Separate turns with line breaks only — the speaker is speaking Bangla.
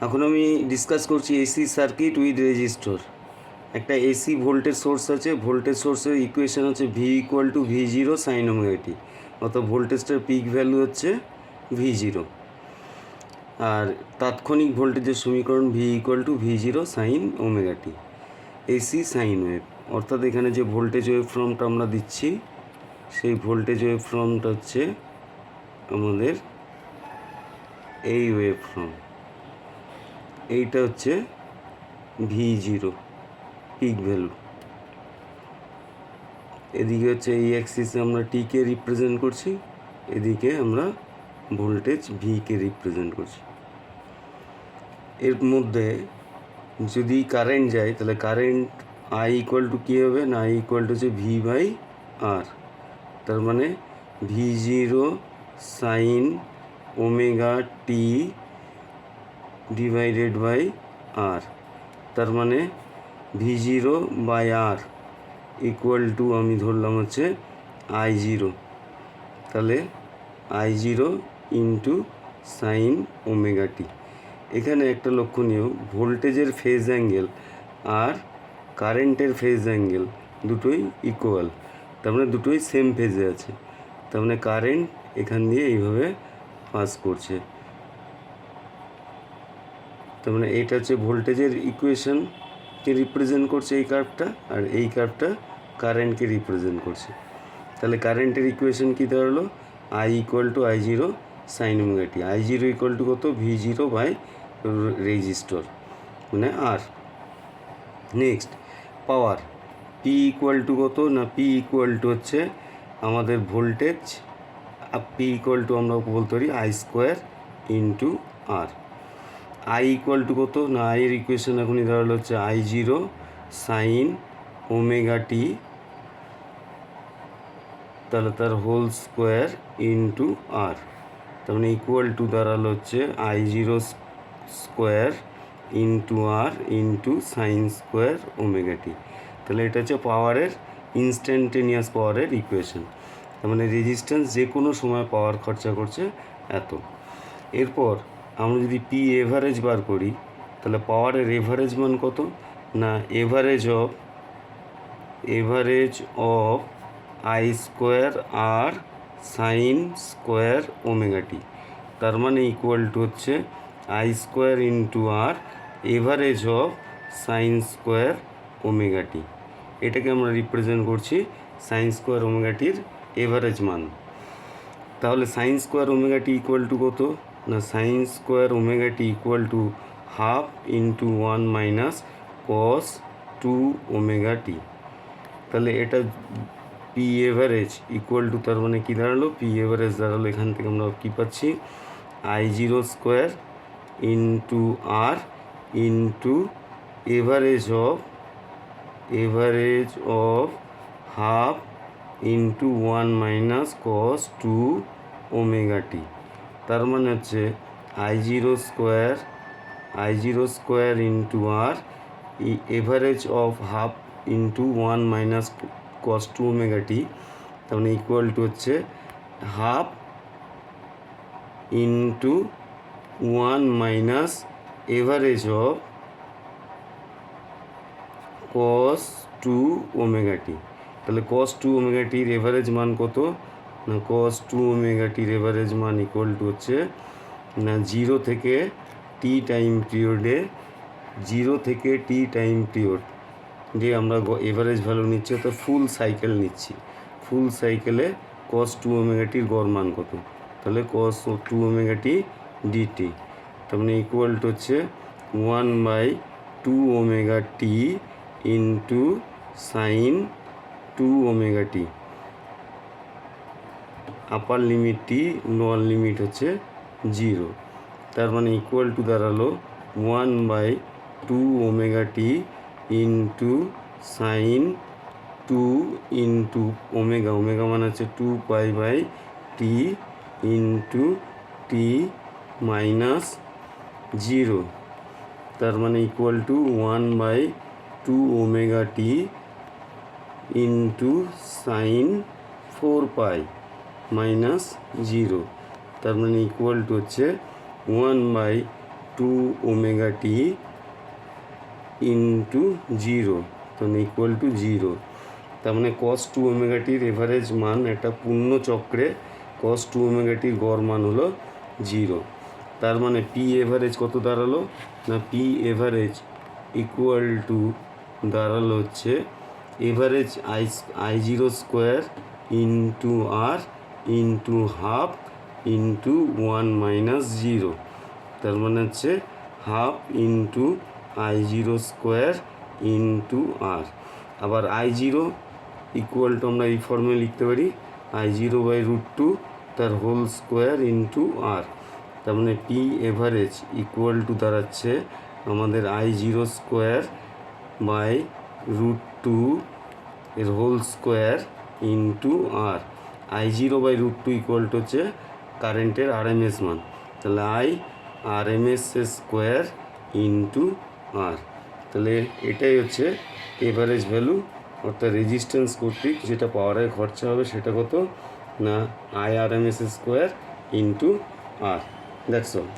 এখন আমি ডিসকাস করছি এসি সার্কিট উইথ রেজিস্টর একটা এসি ভোল্টেজ সোর্স আছে ভোল্টেজ সোর্সের ইকুয়েশন হচ্ছে V equal to V zero sine omega T অর্থাৎ ভোল্টেজটার পিক ভ্যালু হচ্ছে ভি জিরো আর তাৎক্ষণিক ভোল্টেজের সমীকরণ V equal to V zero sine omega T AC sine wave অর্থাৎ এখানে যে ভোল্টেজ ওয়েভ ফর্মটা আমরা দিচ্ছি, সেই ভোল্টেজ ওয়েভ ফর্মটা হচ্ছে আমাদের এই ওয়েভ ফর্ম এইটা হচ্ছে ভি জিরো পিক ভ্যালু এদিকে হচ্ছে এই অ্যাক্সিসে আমরা টিকে রিপ্রেজেন্ট করছি, এদিকে আমরা ভোল্টেজ ভিকে রিপ্রেজেন্ট করছি। এর মধ্যে যদি কারেন্ট যায়, তাহলে কারেন্ট আই ইকুয়াল টু কী হবে? না আই ইকুয়াল টু হচ্ছে ভি বাই আর তার মানে V zero sine omega T divided by R তার মানে V zero by R equal to আমি ধরলাম হচ্ছে আই জিরো তাহলে I zero into sine omega T এখানে একটা লক্ষণীয় ভোল্টেজের ফেজ অ্যাঙ্গেল আর কারেন্টের ফেজ অ্যাঙ্গেল দুটোই ইকুয়াল তার মানে দুটোই সেম ফেজে আছে, তার মানে কারেন্ট এখান দিয়ে এইভাবে পাস করছে। তার মানে এটা হচ্ছে ভোল্টেজের ইকুয়েশনকে রিপ্রেজেন্ট করছে এই কার্ভটা আর এই কার্ভটা কারেন্টকে রিপ্রেজেন্ট করছে। তাহলে কারেন্টের ইকুয়েশন কী দাঁড়াল I equal to I zero sine omega T I zero equal to কত? ভি জিরো বাই রেজিস্টর মানে R next power P equal to কত? না পি ইকুয়াল টু হচ্ছে আমাদের ভোল্টেজ পি ইকুয়াল টু আমরা বলতে পারি I square into R I equal to কত? না আইয়ের ইকুয়েশন এখনই দাঁড়াল হচ্ছে I zero sine omega T তাহলে তার হোল স্কোয়ার ইন্টু আর তার মানে ইকুয়াল টু দাঁড়াল হচ্ছে I zero square into R into sine square omega T তাহলে এটা হচ্ছে পাওয়ারের ইনস্ট্যান্টেনিয়াস পাওয়ারের ইকুয়েশন তার মানে রেজিস্ট্যান্স যে কোনো সময় পাওয়ার খরচা করছে এত। এরপর আমরা যদি পি এভারেজ বার করি, তাহলে পাওয়ারের এভারেজ মান কত? না average of average of I square R sine square omega T তার মানে ইকুয়াল টু হচ্ছে I square into R average of sine square omega T এটাকে আমরা রিপ্রেজেন্ট করছি সাইন স্কোয়ার ওমেগাটির এভারেজ মান। তাহলে sine square omega T equal to কত? না sine square omega T equal to half into one minus cos two omega T তাহলে এটা পি এভারেজ ইকুয়াল টু তার মানে কী দাঁড়াল? পি এভারেজ দাঁড়াল এখান থেকে আমরা কী পাচ্ছি? I zero square into R into average of average of half into one minus cos two omega t তার মানে হচ্ছে I zero square I zero square into R average of half into one minus cos two omega t তার মানে ইকুয়াল টু হচ্ছে half into one minus average of cos two omega t তাহলে কস টু ওমেগা টির এভারেজ মান কত? না কস টু ওমেগা টির এভারেজ মান ইকুয়াল টু হচ্ছে, না জিরো থেকে টি টাইম পিরিয়ডে জিরো থেকে টি টাইম পিরিয়ড যে আমরা এভারেজ ভ্যালু নিচ্ছি, অর্থাৎ ফুল সাইকেল নিচ্ছি। ফুল সাইকেলে কস টু ওমেগাটির গড় মান কত? তাহলে কস টু ওমেগাটি ডিটি তার মানে ইকুয়াল টু হচ্ছে one by two omega t into sine two omega t upper limit t lower limit হচ্ছে জিরো তার মানে ইকুয়াল টু দাঁড়াল one by two omega t into sine two into omega omega মানে হচ্ছে two pi by t into t minus zero তার মানে equal to one by two omega t into sine four pi minus zero. তার মানে ইকুয়াল টু হচ্ছে one by two omega t into zero তখন ইকুয়াল টু জিরো তার মানে কস টু ওমেগাটির এভারেজ মান একটা পূর্ণ চক্রে কস টু ওমেগাটির গড় মান হলো জিরো তার মানে পি এভারেজ কত দাঁড়াল? না পি এভারেজ ইকুয়াল টু দাঁড়াল হচ্ছে average I I zero square into R into half into one minus zero তার মানে হচ্ছে half into I zero square into R আবার আই জিরো ইকুয়াল টু আমরা এই ফর্মে লিখতে পারি I zero by root two তার হোল স্কোয়ার ইন্টু আর তার মানে পি এভারেজ ইকুয়াল টু দাঁড়াচ্ছে আমাদের I zero square by root two এর whole square into R I zero by root two equal to হচ্ছে কারেন্টের আরএমএস মান। তাহলে I RMS square into R তাহলে এটাই হচ্ছে এভারেজ ভ্যালু অর্থাৎ রেজিস্ট্যান্স কর্তৃক যেটা পাওয়ারে খরচা হবে সেটা কত? না I R M S square into R that's all